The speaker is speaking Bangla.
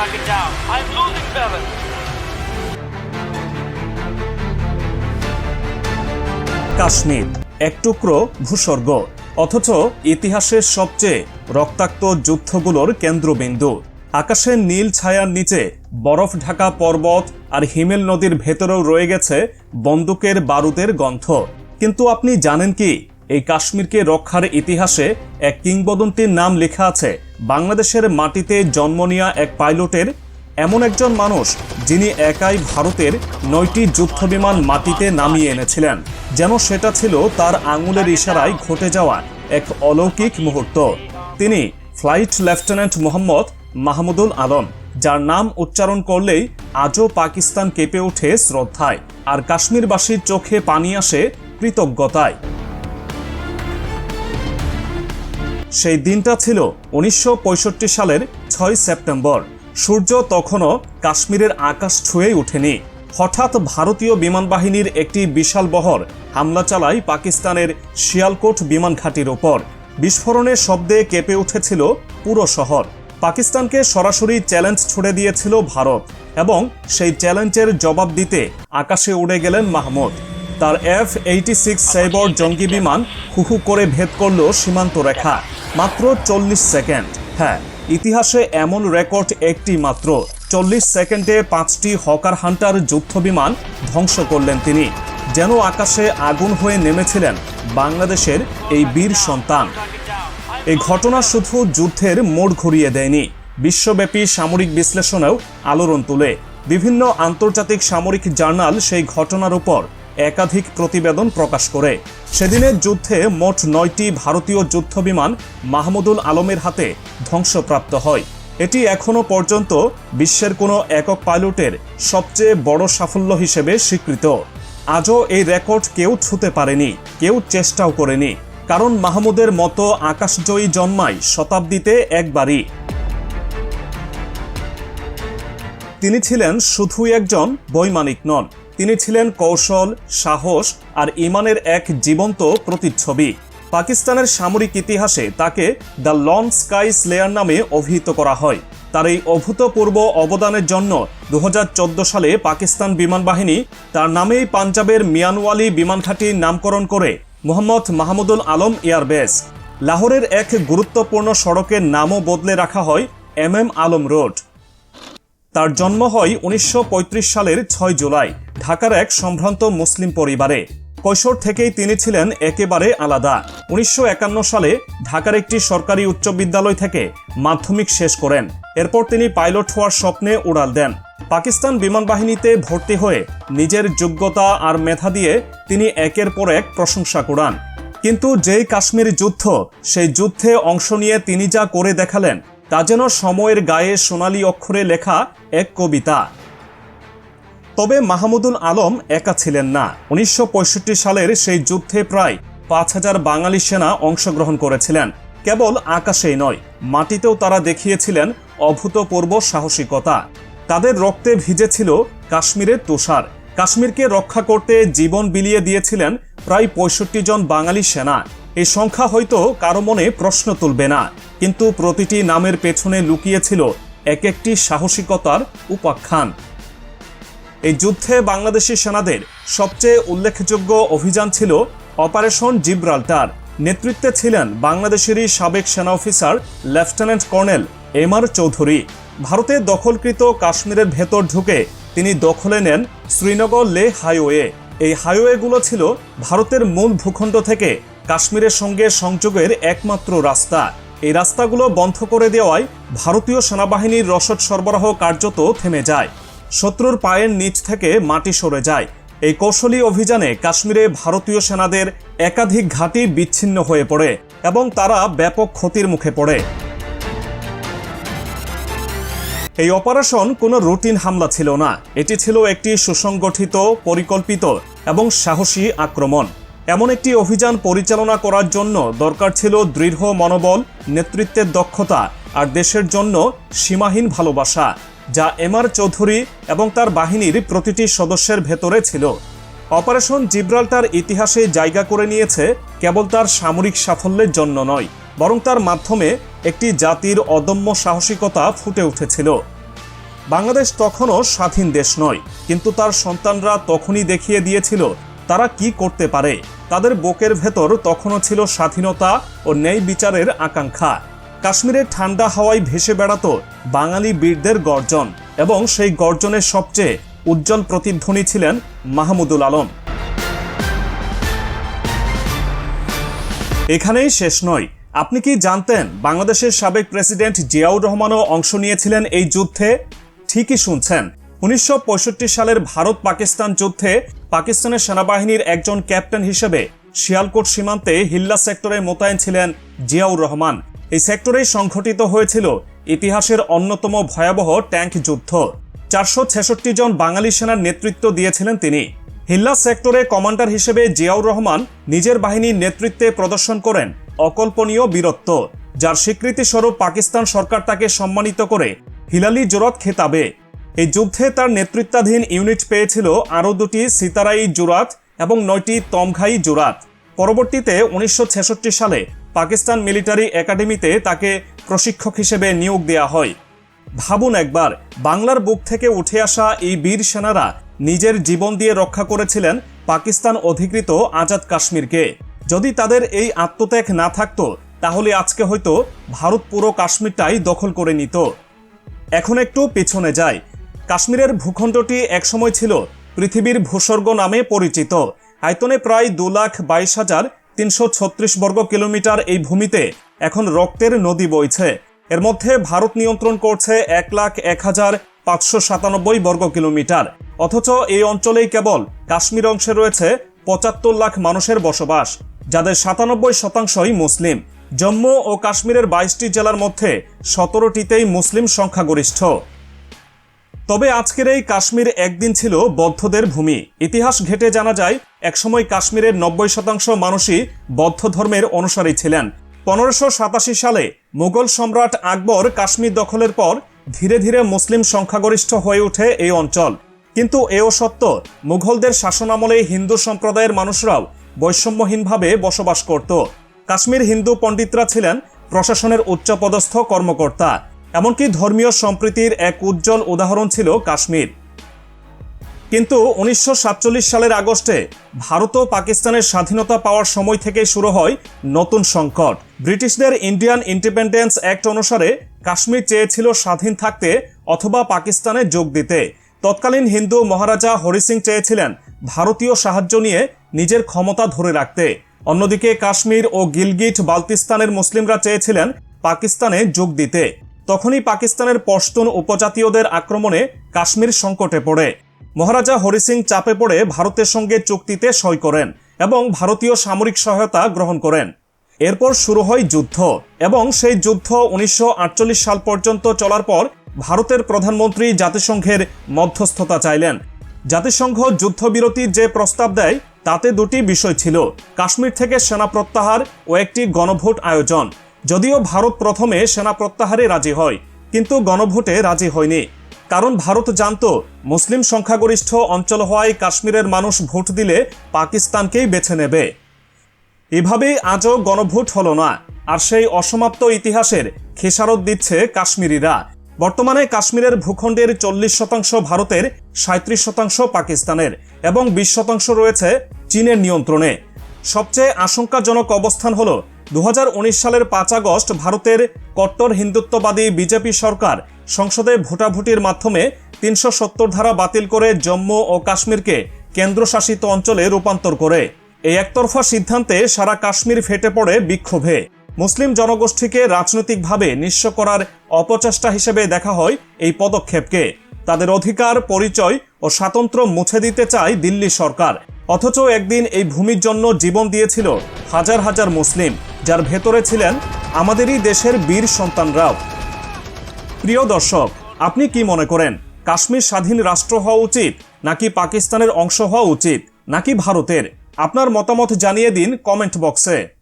target down. I'm losing balance. Kashmir, এক টুকরো ভূস্বর্গ, অথচ ইতিহাসের সবচেয়ে রক্তাক্ত যুদ্ধগুলোর কেন্দ্রবিন্দু আকাশের নীল ছায়ার নিচে বরফ ঢাকা পর্বত আর হিমেল নদীর ভেতরেও রয়ে গেছে বন্দুকের বারুদের গন্ধ কিন্তু আপনি জানেন কি এই কাশ্মীরকে রক্ষার ইতিহাসে এক কিংবদন্তির নাম লেখা আছে। বাংলাদেশের মাটিতে জন্ম নেওয়া এক পাইলটের এমন একজন মানুষ যিনি একাই ভারতের নয়টি যুদ্ধবিমান মাটিতে নামিয়ে এনেছিলেন, যেন সেটা ছিল তার আঙুলের ইশারায় ঘটে যাওয়া এক অলৌকিক মুহূর্ত। তিনি ফ্লাইট লেফটেন্যান্ট মোহাম্মদ মাহমুদুল আলম, যার নাম উচ্চারণ করলেই আজও পাকিস্তান কেঁপে ওঠে শ্রদ্ধায়, আর কাশ্মীরবাসীর চোখে পানি আসে কৃতজ্ঞতায়। সেই দিনটা ছিল উনিশশো পঁয়ষট্টি সালের ছয় সেপ্টেম্বর। সূর্য তখনও কাশ্মীরের আকাশ ছুঁয়েই ওঠেনি। হঠাৎ ভারতীয় বিমান বাহিনীর একটি বিশাল বহর হামলা চালায় পাকিস্তানের শিয়ালকোট বিমান ঘাঁটির ওপর। বিস্ফোরণের শব্দে কেঁপে উঠেছিল পুরো শহর। পাকিস্তানকে সরাসরি চ্যালেঞ্জ ছুড়ে দিয়েছিল ভারত এবং সেই চ্যালেঞ্জের জবাব দিতে আকাশে উড়ে গেলেন মাহমুদ। তার এফ এইটি সিক্স সাইবর জঙ্গি বিমান হুহু করে ভেদ করল সীমান্ত রেখা। মাত্র চল্লিশ সেকেন্ড। হ্যাঁ ইতিহাসে এমন রেকর্ড একটি মাত্র। চল্লিশ সেকেন্ডে পাঁচটি হকার হান্টার যুদ্ধ বিমান ধ্বংস করলেন তিনি, যেন আকাশে আগুন হয়ে নেমেছিলেন বাংলাদেশের এই বীর সন্তান। এই ঘটনা শুধু যুদ্ধের মোড় ঘুরিয়ে দেয়নি, বিশ্বব্যাপী সামরিক বিশ্লেষণেও আলোড়ন তুলে। বিভিন্ন আন্তর্জাতিক সামরিক জার্নাল সেই ঘটনার উপর একাধিক প্রতিবেদন প্রকাশ করে। সেদিনের যুদ্ধে মোট নয়টি ভারতীয় যুদ্ধবিমান মাহমুদুল আলমের হাতে ধ্বংসপ্রাপ্ত হয়। এটি এখনও পর্যন্ত বিশ্বের কোনো একক পাইলটের সবচেয়ে বড় সাফল্য হিসেবে স্বীকৃত। আজও এই রেকর্ড কেউ ছুতে পারেনি, কেউ চেষ্টাও করেনি, কারণ মাহমুদের মতো আকাশজয়ী জন্মায় শতাব্দীতে একবারই। তিনি ছিলেন শুধু একজন বৈমানিক নন তিনি ছিলেন কৌশল, সাহস আর ইমানের এক জীবন্ত প্রতিচ্ছবি। পাকিস্তানের সামরিক ইতিহাসে তাকে দ্য লন স্কাই স্লেয়ার নামে অভিহিত করা হয়। তার এই অভূতপূর্ব অবদানের জন্য দু হাজার চোদ্দ সালে পাকিস্তান বিমান বাহিনী তার নামেই পাঞ্জাবের মিয়ানওয়ালি বিমান ঘাঁটির নামকরণ করে মোহাম্মদ মাহমুদুল আলম এয়ারবেস লাহোরের এক গুরুত্বপূর্ণ সড়কের নামও বদলে রাখা হয় এম এম আলম রোড। তার জন্ম হয় উনিশশো পঁয়ত্রিশ সালের ছয় জুলাই, ঢাকার এক সম্ভ্রান্ত মুসলিম পরিবারে। কৈশোর থেকেই তিনি ছিলেন একেবারে আলাদা। উনিশশো একান্ন সালে ঢাকার একটি সরকারি উচ্চ বিদ্যালয় থেকে মাধ্যমিক শেষ করেন। এরপর তিনি পাইলট হওয়ার স্বপ্নে উড়াল দেন। পাকিস্তান বিমান বাহিনীতে ভর্তি হয়ে নিজের যোগ্যতা আর মেধা দিয়ে তিনি একের পর এক প্রশংসা কুড়ান। কিন্তু যেই কাশ্মীর যুদ্ধ, সেই যুদ্ধে অংশ নিয়ে তিনি যা করে দেখালেন তা যেন সময়ের গায়ে সোনালী অক্ষরে লেখা এক কবিতা। তবে মাহমুদুল আলম একা ছিলেন না। উনিশশো পঁয়ষট্টি সালের সেই যুদ্ধে প্রায় পাঁচ হাজার বাঙালি সেনা অংশগ্রহণ করেছিলেন। কেবল আকাশেই নয়, মাটিতেও তারা দেখিয়েছিলেন অভূতপূর্ব সাহসিকতা। তাদের রক্তে ভিজেছিল কাশ্মীরের তুষার। কাশ্মীরকে রক্ষা করতে জীবন বিলিয়ে দিয়েছিলেন প্রায় পঁয়ষট্টি জন বাঙালি সেনা। এই সংখ্যা হয়তো কারও মনে প্রশ্ন তুলবে না। কিন্তু প্রতিটি নামের পেছনে লুকিয়েছিল এক একটি সাহসিকতার উপাখ্যান। এই যুদ্ধে বাংলাদেশি সেনাদের সবচেয়ে উল্লেখযোগ্য অভিযান ছিল অপারেশন জিব্রাল্টার। নেতৃত্বে ছিলেন বাংলাদেশেরই সাবেক সেনা officer lieutenant colonel M R Chowdhury. ভারতে দখলকৃত কাশ্মীরের ভেতর ঢুকে তিনি দখলে নেন শ্রীনগর লে হাইওয়ে। এই হাইওয়েগুলো ছিল ভারতের মূল ভূখণ্ড থেকে কাশ্মীরের সঙ্গে সংযোগের একমাত্র রাস্তা। এই রাস্তাগুলো বন্ধ করে দেওয়ায় ভারতীয় সেনাবাহিনীর রসদ সরবরাহ কার্যত থেমে যায়। শত্রুর পায়ের নিচ থেকে মাটি সরে যায়। এই কৌশলী অভিযানে কাশ্মীরে ভারতীয় সেনাদের একাধিক ঘাঁটি বিচ্ছিন্ন হয়ে পড়ে এবং তারা ব্যাপক ক্ষতির মুখে পড়ে। এই অপারেশন কোনো রুটিন হামলা ছিল না। এটি ছিল একটি সুসংগঠিত, পরিকল্পিত এবং সাহসী আক্রমণ। এমন একটি অভিযান পরিচালনা করার জন্য দরকার ছিল দৃঢ় মনোবল, নেতৃত্বের দক্ষতা আর দেশের জন্য সীমাহীন ভালোবাসা, যা এম আর চৌধুরী এবং তার বাহিনীর প্রতিটি সদস্যের ভেতরে ছিল। অপারেশন জিব্রাল্টার ইতিহাসে জায়গা করে নিয়েছে কেবল তার সামরিক সাফল্যের জন্য নয়, বরং তার মাধ্যমে একটি জাতির অদম্য সাহসিকতা ফুটে উঠেছিল। বাংলাদেশ তখনও স্বাধীন দেশ নয়, কিন্তু তার সন্তানরা তখনই দেখিয়ে দিয়েছিল তারা কি করতে পারে। তাদের বুকের ভেতর তখনও ছিল স্বাধীনতা ও ন্যায় বিচারের আকাঙ্ক্ষা। কাশ্মীরের ঠান্ডা হাওয়ায় ভেসে বেড়াতো বাঙালি বীরদের গর্জন এবং সেই গর্জনের সবচেয়ে উজ্জ্বল প্রতিধ্বনি ছিলেন মাহমুদুল আলম। এখানেই শেষ নয়। আপনি কি জানতেন বাংলাদেশের সাবেক প্রেসিডেন্ট জিয়াউর রহমানও অংশ নিয়েছিলেন এই যুদ্ধে? ঠিকই শুনছেন। উনিশশো পঁয়ষট্টি সালের ভারত পাকিস্তান যুদ্ধে পাকিস্তানের সেনাবাহিনীর একজন ক্যাপ্টেন হিসেবে শিয়ালকোট সীমান্তে হিল্লা সেক্টরে মোতায়েন ছিলেন জিয়াউর রহমান। এই সেক্টরেই সংঘটিত হয়েছিল ইতিহাসের অন্যতম ভয়াবহ ট্যাঙ্ক যুদ্ধ। চারশো ছেষট্টি জন বাঙালি সেনার নেতৃত্ব দিয়েছিলেন তিনি। হিল্লা সেক্টরে কমান্ডার হিসেবে জিয়াউর রহমান নিজের বাহিনীর নেতৃত্বে প্রদর্শন করেন অকল্পনীয় বীরত্ব, যার স্বীকৃতিস্বরূপ পাকিস্তান সরকার তাকে সম্মানিত করে হিলালি জোরত খেতাবে। এই যুদ্ধে তার নেতৃত্বাধীন ইউনিট পেয়েছিল আরও দুটি সিতারাই জুরাত এবং নয়টি তমঘাই জুরাত। পরবর্তীতে উনিশশো ছেষট্টি সালে পাকিস্তান মিলিটারি একাডেমিতে তাকে প্রশিক্ষক হিসেবে নিয়োগ দেওয়া হয়। ভাবুন একবার, বাংলার বুক থেকে উঠে আসা এই বীর সেনারা নিজের জীবন দিয়ে রক্ষা করেছিলেন পাকিস্তান অধিকৃত আজাদ কাশ্মীরকে। যদি তাদের এই আত্মত্যাগ না থাকতো, তাহলে আজকে হয়তো ভারত পুরো কাশ্মীরটাই দখল করে নিত। এখন একটু পেছনে যাই। কাশ্মীরের ভূখণ্ডটি একসময় ছিল পৃথিবীর ভূস্বর্গ নামে পরিচিত। আয়তনে প্রায় দু লাখ বাইশ হাজার তিনশো ছত্রিশ বর্গ কিলোমিটার এই ভূমিতে এখন রক্তের নদী বইছে। এর মধ্যে ভারত নিয়ন্ত্রণ করছে এক লাখ এক হাজার পাঁচশো সাতানব্বই বর্গ কিলোমিটার। অথচ এই অঞ্চলেই কেবল কাশ্মীর অংশে রয়েছে পঁচাত্তর লাখ মানুষের বসবাস, যাদের সাতানব্বই শতাংশই মুসলিম। জম্মু ও কাশ্মীরের বাইশটি জেলার মধ্যে সতেরোটিতেই মুসলিম সংখ্যাগরিষ্ঠ। তবে আজকের এই কাশ্মীর একদিন ছিল বৌদ্ধদের ভূমি। ইতিহাস ঘেটে জানা যায়, একসময় কাশ্মীরের নব্বই শতাংশ মানুষই বৌদ্ধ ধর্মের অনুসারী ছিলেন। পনেরোশো সাতাশি সালে মুঘল সম্রাট আকবর কাশ্মীর দখলের পর ধীরে ধীরে মুসলিম সংখ্যাগরিষ্ঠ হয়ে ওঠে এই অঞ্চল। কিন্তু এও সত্য, মুঘলদের শাসনামলে হিন্দু সম্প্রদায়ের মানুষরাও বৈষম্যহীনভাবে বসবাস করত। কাশ্মীর হিন্দু পণ্ডিতরা ছিলেন প্রশাসনের উচ্চপদস্থ কর্মকর্তা। এমনকি ধর্মীয় সম্প্রীতির এক উজ্জ্বল উদাহরণ ছিল কাশ্মীর। কিন্তু উনিশশো সাতচল্লিশ সালের আগস্টে ভারত ও পাকিস্তানের স্বাধীনতা পাওয়ার সময় থেকে শুরু হয় নতুন সংকট। ব্রিটিশদের ইন্ডিয়ান ইন্ডিপেন্ডেন্স অ্যাক্ট অনুসারে কাশ্মীর চেয়েছিল স্বাধীন থাকতে অথবা পাকিস্তানে যোগ দিতে। তৎকালীন হিন্দু মহারাজা হরি সিং চেয়েছিলেন ভারতীয় সাহায্য নিয়ে নিজের ক্ষমতা ধরে রাখতে। অন্যদিকে কাশ্মীর ও গিলগিট বালতিস্তানের মুসলিমরা চেয়েছিলেন পাকিস্তানে যোগ দিতে। তখনই পাকিস্তানের পশতুন উপজাতীয়দের আক্রমণে কাশ্মীর সংকটে পড়ে। মহারাজা হরি সিং চাপে পড়ে ভারতের সঙ্গে চুক্তিতে সই করেন এবং ভারতীয় সামরিক সহায়তা গ্রহণ করেন। এরপর শুরু হয় যুদ্ধ এবং সেই যুদ্ধ উনিশশো আটচল্লিশ সাল পর্যন্ত চলার পর ভারতের প্রধানমন্ত্রী জাতিসংঘের মধ্যস্থতা চাইলেন। জাতিসংঘ যুদ্ধবিরতির যে প্রস্তাব দেয়, তাতে দুটি বিষয় ছিল, কাশ্মীর থেকে সেনা প্রত্যাহার ও একটি গণভোট আয়োজন। যদিও ভারত প্রথমে সেনা প্রত্যাহারে রাজি হয়, কিন্তু গণভোটে রাজি হয়নি। কারণ ভারত জানত, মুসলিম সংখ্যাগরিষ্ঠ অঞ্চল হওয়ায় কাশ্মীরের মানুষ ভোট দিলে পাকিস্তানকেই বেছে নেবে। এভাবেই আজও গণভোট হলো না, আর সেই অসমাপ্ত ইতিহাসের খেসারত দিচ্ছে কাশ্মীরিরা। বর্তমানে কাশ্মীরের ভূখণ্ডের চল্লিশ শতাংশ ভারতের, সাঁত্রিশ শতাংশ পাকিস্তানের, এবং বিশ শতাংশ রয়েছে চীনের নিয়ন্ত্রণে। সবচেয়ে আশঙ্কাজনক অবস্থান হল উনিশ সালের পাঁচ আগস্ট ভারতের কট্টর হিন্দুত্ববাদী বিজেপি সরকার সংসদে ভোটাভুটির মাধ্যমে তিনশো সত্তর ধারা বাতিল করে জম্মু ও কাশ্মীরকে কেন্দ্রশাসিত অঞ্চলে রূপান্তর করে। এই একতরফা সিদ্ধান্তে সারা কাশ্মীর ফেটে পড়ে বিক্ষোভে। মুসলিম জনগোষ্ঠীকে রাজনৈতিকভাবে নিঃস্ব করার অপচেষ্টা হিসেবে দেখা হয় এই পদক্ষেপকে। তাদের অধিকার, পরিচয় ও স্বাতন্ত্র্য মুছে দিতে চায় দিল্লি সরকার। অথচ একদিন এই ভূমির জন্য জীবন দিয়েছিল হাজার হাজার মুসলিম। যার ভেতরে ছিলেন আমাদেরই দেশের বীর সন্তানরাও। প্রিয় দর্শক, আপনি কি মনে করেন, কাশ্মীর স্বাধীন রাষ্ট্র হওয়া উচিত, নাকি পাকিস্তানের অংশ হওয়া উচিত, নাকি ভারতের? আপনার মতামত জানিয়ে দিন কমেন্ট বক্সে।